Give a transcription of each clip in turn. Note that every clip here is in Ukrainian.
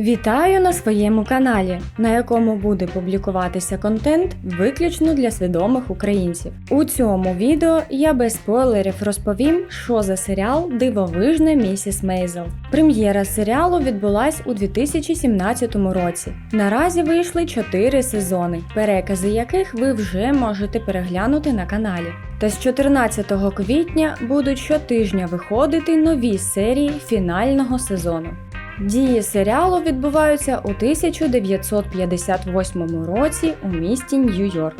Вітаю на своєму каналі, на якому буде публікуватися контент виключно для свідомих українців. У цьому відео я без спойлерів розповім, що за серіал Дивовижна місіс Мейзел. Прем'єра серіалу відбулась у 2017 році. Наразі вийшли 4 сезони, перекази яких ви вже можете переглянути на каналі. Та з 14 квітня будуть щотижня виходити нові серії фінального сезону. Дії серіалу відбуваються у 1958 році у місті Нью-Йорк.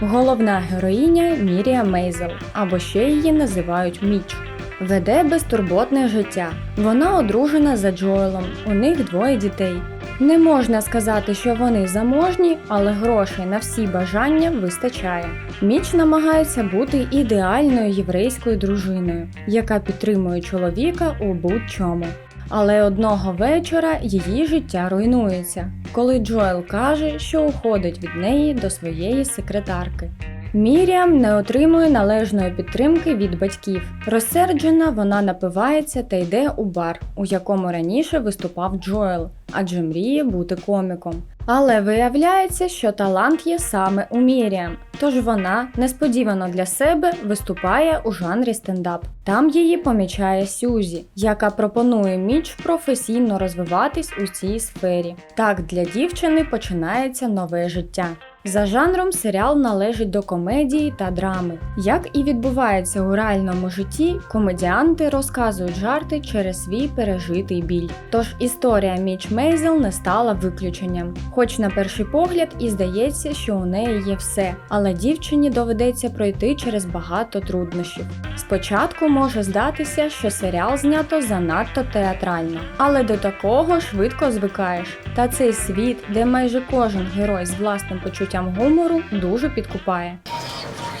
Головна героїня Мірія Мейзел, або ще її називають Міч. Веде безтурботне життя. Вона одружена за Джоелом, у них двоє дітей. Не можна сказати, що вони заможні, але грошей на всі бажання вистачає. Міч намагається бути ідеальною єврейською дружиною, яка підтримує чоловіка у будь-чому. Але одного вечора її життя руйнується, коли Джоел каже, що уходить від неї до своєї секретарки. Міріам не отримує належної підтримки від батьків. Розсерджена вона напивається та йде у бар, у якому раніше виступав Джоел, адже мріє бути коміком. Але виявляється, що талант є саме у Міріам, тож вона несподівано для себе виступає у жанрі стендап. Там її помічає Сюзі, яка пропонує Міч професійно розвиватись у цій сфері. Так для дівчини починається нове життя. За жанром серіал належить до комедії та драми. Як і відбувається у реальному житті, комедіанти розказують жарти через свій пережитий біль. Тож історія Міч Мейзел не стала виключенням. Хоч на перший погляд і здається, що у неї є все, але дівчині доведеться пройти через багато труднощів. Спочатку може здатися, що серіал знято занадто театрально, але до такого швидко звикаєш. Та цей світ, де майже кожен герой з власним почуттям гумору, дуже підкупає.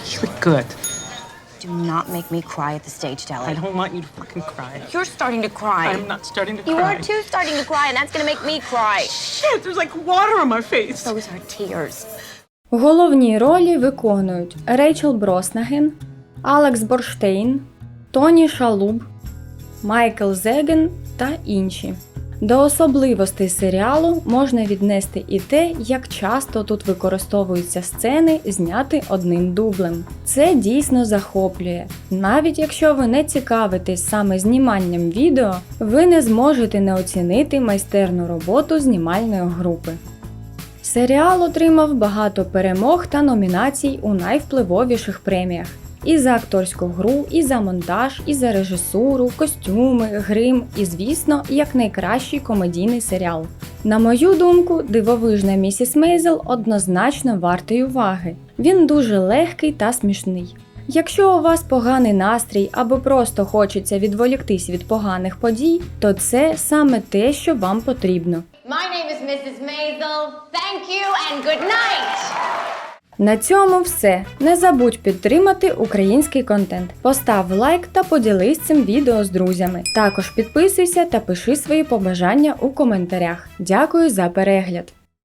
You're good. Do not make me cry at the stage, I don't want you to fucking cry. You're starting to cry. I'm not starting to You cry. You are too starting to cry, and that's gonna make me cry. Shit, there's like water on my face. Those are tears. Головні ролі виконують Рейчел Броснаген, Алекс Борштейн, Тоні Шалуб, Майкл Зеген та інші. До особливостей серіалу можна віднести і те, як часто тут використовуються сцени, зняти одним дублем. Це дійсно захоплює. Навіть якщо ви не цікавитесь саме зніманням відео, ви не зможете не оцінити майстерну роботу знімальної групи. Серіал отримав багато перемог та номінацій у найвпливовіших преміях. І за акторську гру, і за монтаж, і за режисуру, костюми, грим, і, звісно, як найкращий комедійний серіал. На мою думку, дивовижна місіс Мейзел однозначно вартий уваги. Він дуже легкий та смішний. Якщо у вас поганий настрій або просто хочеться відволіктись від поганих подій, то це саме те, що вам потрібно. My name is Mrs. Maisel. Thank you and good night. На цьому все. Не забудь підтримати український контент. Постав лайк та поділись цим відео з друзями. Також підписуйся та пиши свої побажання у коментарях. Дякую за перегляд!